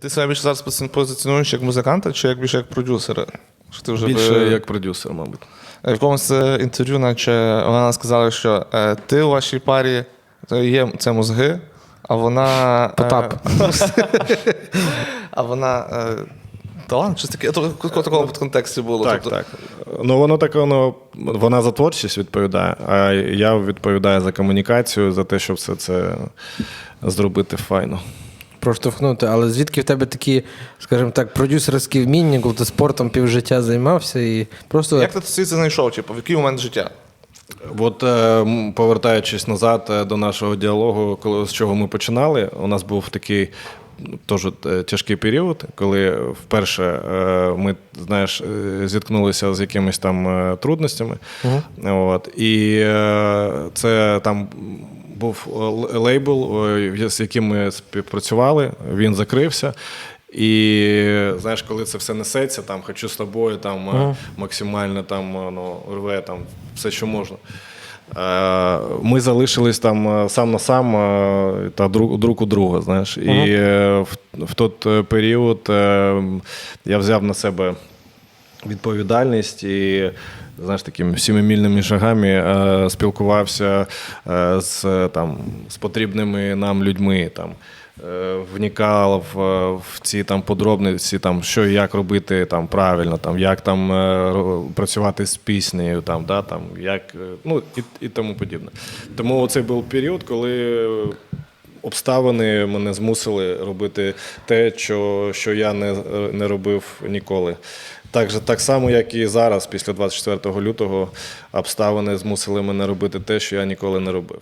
Ти себе більше зараз позиціонуєш як музиканта чи як більше як продюсера? Що ти вже Більше би- як продюсер, мабуть. В якомусь е, інтерв'ю, наче вона сказала, що е, ти у вашій парі е, є це мозги, а вона. е, Потап. а вона. е, Талант, щось таке. То в такому контексті було. Так, тобто, так. Ну воно так, воно, вона за творчість відповідає, а я відповідаю за комунікацію, за те, щоб все це зробити файно. Проштовхнути. Але звідки в тебе такі, скажімо так, продюсерські вміння, коли ти спортом півжиття займався і просто Як ти це знайшов? Типу, в який момент життя? От е, повертаючись назад е, до нашого діалогу, коли з чого ми починали, у нас був такий. ну, Теж е, тяжкий період, коли вперше ми знаєш, зіткнулися з якимись там трудностями. От, і це там був лейбл, е, з яким ми співпрацювали, він закрився. І знаєш, коли це все несеться, там хочу з тобою, там е, максимально там е, ну, рве там все, що можна. Е, Ми залишились там е, сам на сам е, та друг, друг у друга. Знаєш, і е, в, в той е, період е, я взяв на себе відповідальність і. Знаєш, такими сімимільними шагами е, спілкувався е, з, там, з потрібними нам людьми. Там, е, вникав в, в ці там подробниці, там, що і як робити там, правильно, там, як там, е, працювати з піснею, там, да, там, як, е, ну, і, і тому подібне. Тому це був період, коли обставини мене змусили робити те, що, що я не, не робив ніколи. Так, же- так само, як і зараз, після 24 лютого, обставини змусили мене робити те, що я ніколи не робив.